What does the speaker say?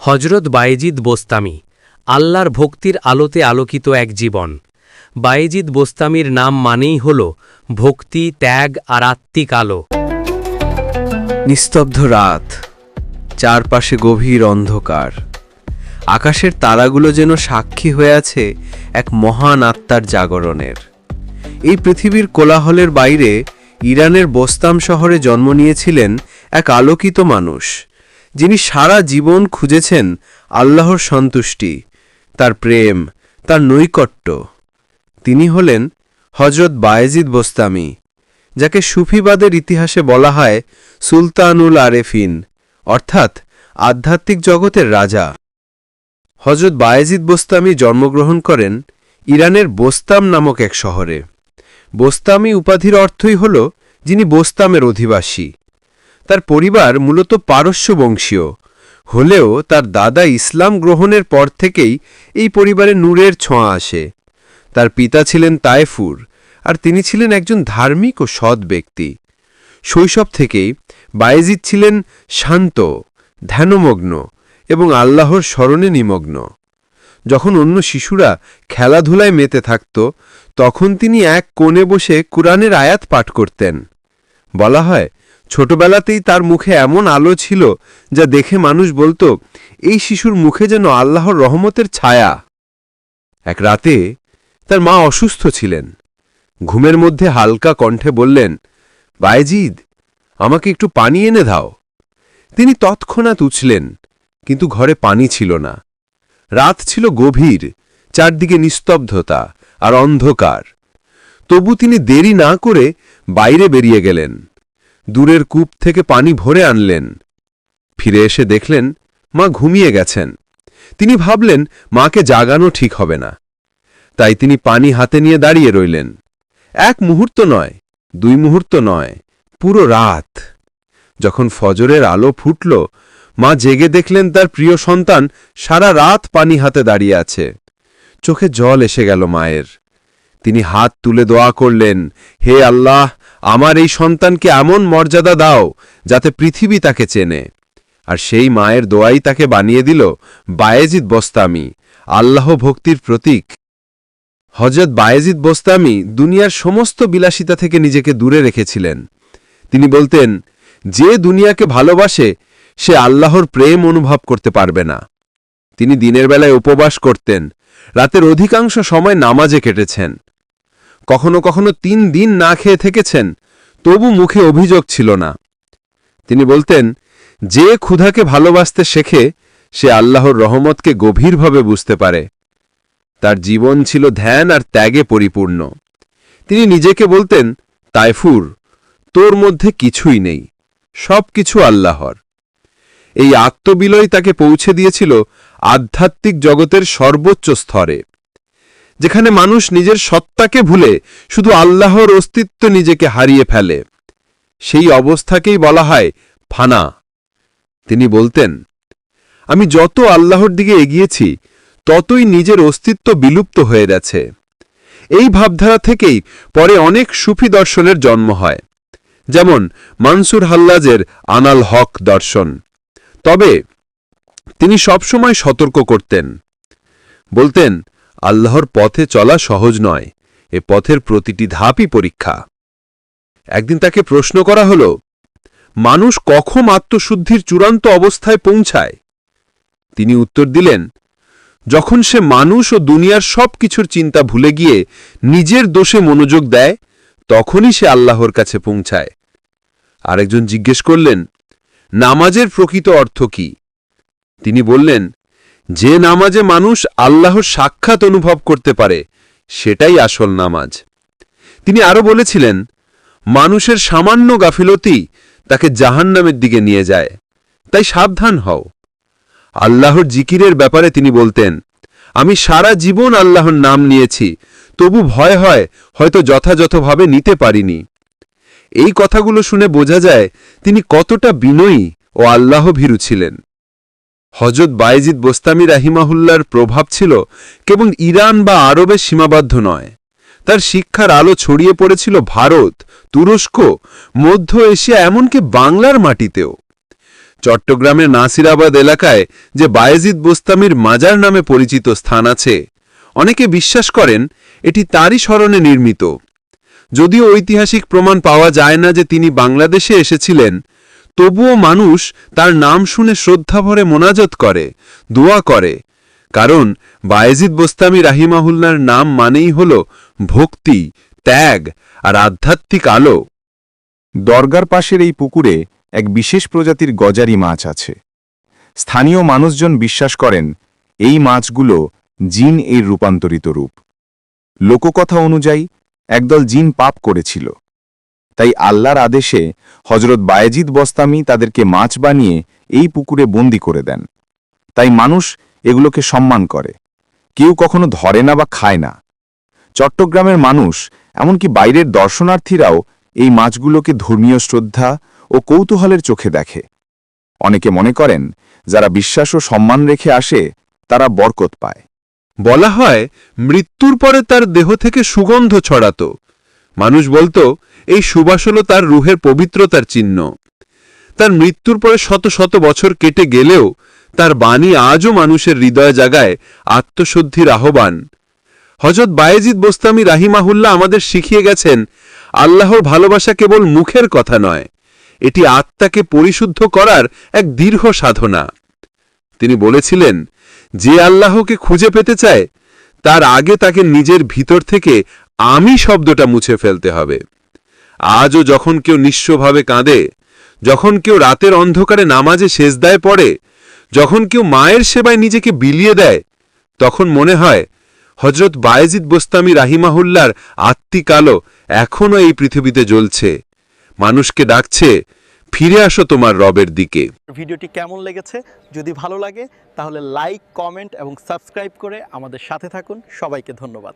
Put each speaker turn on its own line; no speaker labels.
হজরত বায়েজিদ বোস্তামি, আল্লাহর ভক্তির আলোতে আলোকিত এক জীবন। বায়েজিদ বোস্তামির নাম মানেই হল ভক্তি, ত্যাগ আর আত্মিক আলো।
নিস্তব্ধ রাত, চারপাশে গভীর অন্ধকার। আকাশের তারাগুলো যেন সাক্ষী হয়ে আছে এক মহান আত্মার জাগরণের। এই পৃথিবীর কোলাহলের বাইরে ইরানের বোস্তাম শহরে জন্ম নিয়েছিলেন এক আলোকিত মানুষ। যিনি সারা জীবন খুঁজেছেন আল্লাহর সন্তুষ্টি, তার প্রেম, তার নৈকট্য। তিনি হলেন হজরত বায়েজিদ বোস্তামি, যাকে সুফিবাদের ইতিহাসে বলা হয় সুলতানুল আরেফিন, অর্থাৎ আধ্যাত্মিক জগতের রাজা। হজরত বায়েজিদ বোস্তামি জন্মগ্রহণ করেন ইরানের বোস্তাম নামক এক শহরে। বোস্তামি উপাধির অর্থই হল যিনি বোস্তামের অধিবাসী। তার পরিবার মূলত পারস্য বংশীয় হলেও তার দাদা ইসলাম গ্রহণের পর থেকেই এই পরিবারে নূরের ছোঁয়া আসে। তার পিতা ছিলেন তায়েফুর আর তিনি ছিলেন একজন ধার্মিক ও সৎ ব্যক্তি। শৈশব থেকেই বায়েজিদ ছিলেন শান্ত, ধ্যানমগ্ন এবং আল্লাহর স্মরণে নিমগ্ন। যখন অন্য শিশুরা খেলাধুলায় মেতে থাকত, তখন তিনি এক কোণে বসে কুরআনের আয়াত পাঠ করতেন। বলা হয় ছোটবেলাতেই তার মুখে এমন আলো ছিল যা দেখে মানুষ বলতো, এই শিশুর মুখে যেন আল্লাহর রহমতের ছায়া। এক রাতে তার মা অসুস্থ ছিলেন। ঘুমের মধ্যে হালকা কণ্ঠে বললেন বায়েজিদ আমাকে একটু পানি এনে দাও। তিনি তৎক্ষণাৎ উছলেন কিন্তু ঘরে পানি ছিল না। রাত ছিল গভীর, চারদিকে নিস্তব্ধতা আর অন্ধকার। তবু তিনি দেরি না করে বাইরে বেরিয়ে গেলেন। দূরের কূপ থেকে পানি ভরে আনলেন। ফিরে এসে দেখলেন, মা ঘুমিয়ে গেছেন। তিনি ভাবলেন, মাকে জাগানো ঠিক হবে না। তাই তিনি পানি হাতে নিয়ে দাঁড়িয়ে রইলেন। এক মুহূর্ত নয়, দুই মুহূর্ত নয়, পুরো রাত। যখন ফজরের আলো ফুটল, মা জেগে দেখলেন তার প্রিয় সন্তান সারা রাত পানি হাতে দাঁড়িয়ে আছে। চোখে জল এসে গেল মায়ের। তিনি হাত তুলে দোয়া করলেন, হে আল্লাহ আমার এই সন্তানকে এমন মর্যাদা দাও যাতে পৃথিবী তাকে চেনে। আর সেই মায়ের দোয়াই তাকে বানিয়ে দিল বায়েজিদ বস্তামি, আল্লাহ ভক্তির প্রতীক। হজরত বায়েজিদ বস্তামি দুনিয়ার সমস্ত বিলাসিতা থেকে নিজেকে দূরে রেখেছিলেন। তিনি বলতেন, যে দুনিয়াকে ভালোবাসে, সে আল্লাহর প্রেম অনুভব করতে পারবে না। তিনি দিনের বেলায় উপবাস করতেন, রাতের অধিকাংশ সময় নামাজে কেটেছেন। কখনো কখনো তিন দিন না খেয়ে থেকেছেন, তবু মুখে অভিযোগ ছিল না। তিনি বলতেন, যে ক্ষুধাকে ভালোবাসতে শেখে, সে আল্লাহর রহমতকে গভীরভাবে বুঝতে পারে। তার জীবন ছিল ধ্যান আর ত্যাগে পরিপূর্ণ। তিনি নিজেকে বলতেন, তাইফুর, তোর মধ্যে কিছুই নেই সব কিছু আল্লাহর। এই আত্মবিলয় তাকে পৌঁছে দিয়েছিল আধ্যাত্মিক জগতের সর্বোচ্চ স্তরে। যেখানে মানুষ নিজের সত্তাকে ভুলে শুধু আল্লাহর অস্তিত্ব নিজেকে হারিয়ে ফেলে। সেই অবস্থাকেই বলা হয় ফানা। তিনি বলতেন, আমি যত আল্লাহর দিকে এগিয়েছি, ততই নিজের অস্তিত্ব বিলুপ্ত হয়ে গেছে। এই ভাবধারা থেকেই পরে অনেক সুফি দর্শনের জন্ম হয়। যেমন মানসুর হাল্লাজের আনাল হক দর্শন। তবে তিনি সবসময় সতর্ক করতেন। বলতেন আল্লাহর পথে চলা সহজ নয়। এ পথের প্রতিটি ধাপই পরীক্ষা। একদিন তাকে প্রশ্ন করা হল, মানুষ কখন আত্মশুদ্ধির চূড়ান্ত অবস্থায় পৌঁছায়? তিনি উত্তর দিলেন, যখন সে মানুষ ও দুনিয়ার সব কিছুর চিন্তা ভুলে গিয়ে নিজের দোষে মনোযোগ দেয়, তখনই সে আল্লাহর কাছে পৌঁছায়। আরেকজন জিজ্ঞেস করলেন, নামাজের প্রকৃত অর্থ কি? তিনি বললেন যে নামাজে মানুষ আল্লাহর সাক্ষাৎ অনুভব করতে পারে, সেটাই আসল নামাজ। তিনি আরও বলেছিলেন, মানুষের সামান্য গাফিলতি তাকে জাহান্নামের দিকে নিয়ে যায়, তাই সাবধান হও। আল্লাহর জিকিরের ব্যাপারে তিনি বলতেন, আমি সারা জীবন আল্লাহর নাম নিয়েছি, তবু ভয় হয়, হয়তো যথাযথভাবে নিতে পারিনি। এই কথাগুলো শুনে বোঝা যায় তিনি কতটা বিনয়ী ও আল্লাহ ভীরু ছিলেন। হজরত বায়েজিদ বোস্তামি রাহিমাহুল্লার প্রভাব ছিল কেবল ইরান বা আরবে সীমাবদ্ধ নয়। তার শিক্ষার আলো ছড়িয়ে পড়েছিল ভারত, তুরস্ক, মধ্য এশিয়া এমনকি বাংলার মাটিতেও। চট্টগ্রামের নাসিরাবাদ এলাকায় যে বায়েজিদ বোস্তামির মাজার নামে পরিচিত স্থান আছে, অনেকে বিশ্বাস করেন এটি তারই স্মরণে নির্মিত। যদিও ঐতিহাসিক প্রমাণ পাওয়া যায় না যে তিনি বাংলাদেশে এসেছিলেন তবুও মানুষ তার নাম শুনে শ্রদ্ধাভরে মোনাজত করে, দোয়া করে। কারণ বায়েজিদ বোস্তামি রাহিমাহুল্লার নাম মানেই হল ভক্তি, ত্যাগ আর আধ্যাত্মিক আলো।
দরগার পাশের এই পুকুরে এক বিশেষ প্রজাতির গজারি মাছ আছে। স্থানীয় মানুষজন বিশ্বাস করেন, এই মাছগুলো জিন এর রূপান্তরিত রূপ। লোককথা অনুযায়ী, একদল জিন পাপ করেছিল। তাই আল্লাহর আদেশে হজরত বায়েজিদ বস্তামি তাদেরকে মাছ বানিয়ে এই পুকুরে বন্দি করে দেন। তাই মানুষ এগুলোকে সম্মান করে। কেউ কখনো ধরে না বা খায় না। চট্টগ্রামের মানুষ, এমনকি বাইরের দর্শনার্থীরাও এই মাছগুলোকে ধর্মীয় শ্রদ্ধা ও কৌতূহলের চোখে দেখে। অনেকে মনে করেন, যারা বিশ্বাস ও সম্মান রেখে আসে, তারা বরকত পায়।
বলা হয়, মৃত্যুর পরে তার দেহ থেকে সুগন্ধ ছড়াত। মানুষ বলতো এই সুবাস হল তার রুহের পবিত্রতার চিহ্ন। তার মৃত্যুর পরে শত শত বছর কেটে গেলেও তার বাণী আজও মানুষের হৃদয় জাগায় আত্মশুদ্ধির আহ্বান। হজরত বায়েজিদ বোস্তামি রাহিমাহুল্লাহ আমাদের শিখিয়ে গেছেন, আল্লাহর ভালোবাসা কেবল মুখের কথা নয়, এটি আত্মাকে পরিশুদ্ধ করার এক দীর্ঘ সাধনা। তিনি বলেছিলেন, যে আল্লাহকে খুঁজে পেতে চায়, তার আগে তাকে নিজের ভিতর থেকে আমি শব্দটা মুছে ফেলতে হবে। আজও যখন কেউ নিঃস্বভাবে কাঁদে, যখন কেউ রাতের অন্ধকারে নামাজে সেজদায় পড়ে, যখন কেউ মায়ের সেবায় নিজেকে বিলিয়ে দেয়, তখন মনে হয় হজরত বায়েজিদ বোস্তামি রাহিমাহুল্লার আত্মিক এখনও এই পৃথিবীতে জ্বলছে। মানুষকে ডাকছে, ফিরে আসো তোমার রবের দিকে।
ভিডিওটি কেমন লেগেছে? যদি ভালো লাগে, তাহলে লাইক, কমেন্ট এবং সাবস্ক্রাইব করে আমাদের সাথে থাকুন। সবাইকে ধন্যবাদ।